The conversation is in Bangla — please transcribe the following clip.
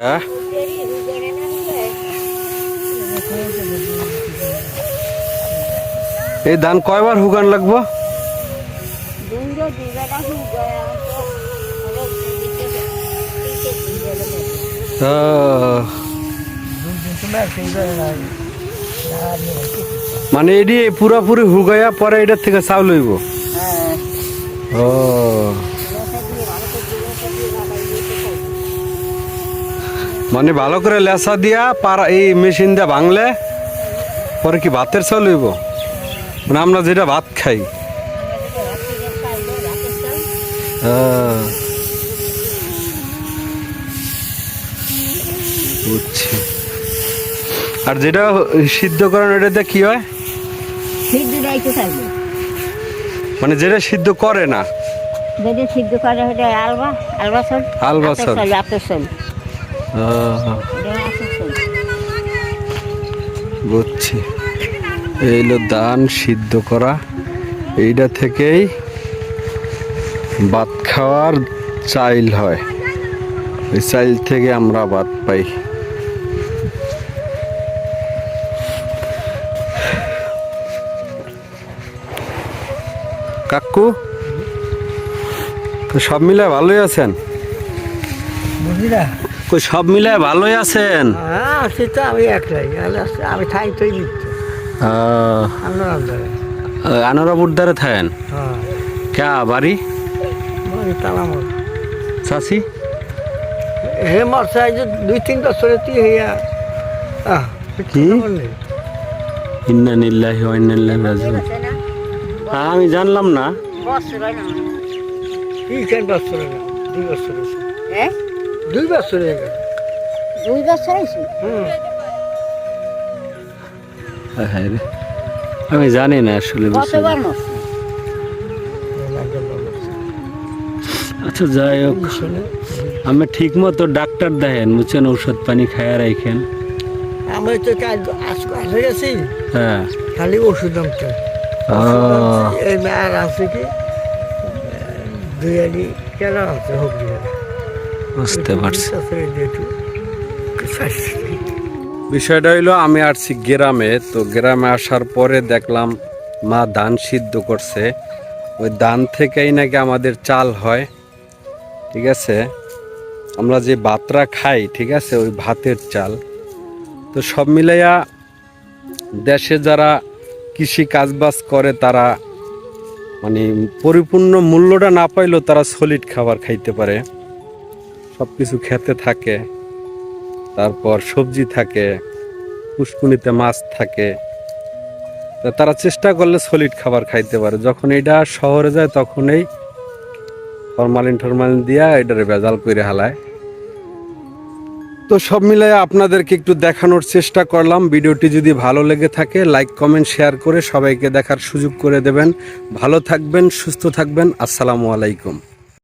হ্যাঁ? এই ধান কয়বার হুগান লাগবো? মানে এটি পুরাপুরি হুগাইয়া পরে এটার থেকে চাউল হইব ও। মানে ভালো করে লেসা দিয়া পারা এই মেশিন দিয়া ভাঙলে পরে কি ভাতের চাউল হইব? মানে আমরা যেটা ভাত খাই। বুঝছি। আর যেটা সিদ্ধ করেন ওটাতে কি হয়? মানে যেটা সিদ্ধ করে না। সিদ্ধ করে আলবা বুঝছি। এই হলো ধান সিদ্ধ করা। এইটা থেকেই ভাত খাওয়ার চাইল হয়। ওই চাইল থেকে আমরা ভাত পাই। কাকু? তো সব মিলে ভালোই আছেন? বুঝলি কই সব মিলায় ভালোই আছেন? হ্যাঁ সে তো আমি একলাই। আমি- খাই তুই আনোরাবুর দ্বারে থাকেন হ্যাঁ। বাড়ি? চাষি হে মরছে দুই তিন বছরে তুই হইয়া আহ কি? ইন্না নিল্লাহি ওয়া ইন্না ইলাইহি রাজিউন। হ্যাঁ, আমি জানলাম না। বছর না। কি কেন বছরে না? দুই বছর। হ্যাঁ দুই বছর হয়ে গেল। দুই বছর হায়। আমি জানি না আসলে। কতবার আচ্ছা যাই হোক। আমি ঠিক মতো ডাক্তার দেখেন মুছেন ঔষধ পানি খায়া রাখেন। আমি তো কাল আজ আসে গেছি। হ্যাঁ। খালি ওষুধ আহ, এই আর আছে কি? দুই আলি কেন আছে? হোক বুঝতে পারছি। বিষয়টা হইল, আমি আসছি গ্রামে। তো গ্রামে আসার পরে দেখলাম মা ধান সিদ্ধ করছে। ওই ধান থেকেই নাকি আমাদের চাল হয়, ঠিক আছে? আমরা যে ভাতটা খাই, ঠিক আছে, ওই ভাতের চাল। তো সব মিলাইয়া দেশে যারা কৃষি কাজবাজ করে, তারা মানে পরিপূর্ণ মূল্যটা না পাইলেও তারা সলিড খাবার খাইতে পারে। সব কিছু খেতে থাকে, তারপর সবজি থাকে, পুষ্কুনিতে মাছ থাকে। তারা চেষ্টা করলে সলিড খাবার খাইতে পারে। যখন এটা শহরে যায় তখনই ফরমালিন টরমালিন দিয়া এটারে ভেজাল করে হালায়। তো সব মিলিয়ে আপনাদেরকে একটু দেখানোর চেষ্টা করলাম। ভিডিওটি যদি ভালো লেগে থাকে, লাইক, কমেন্ট, শেয়ার করে সবাইকে দেখার সুযোগ করে দেবেন। ভালো থাকবেন, সুস্থ থাকবেন। আসসালামু আলাইকুম।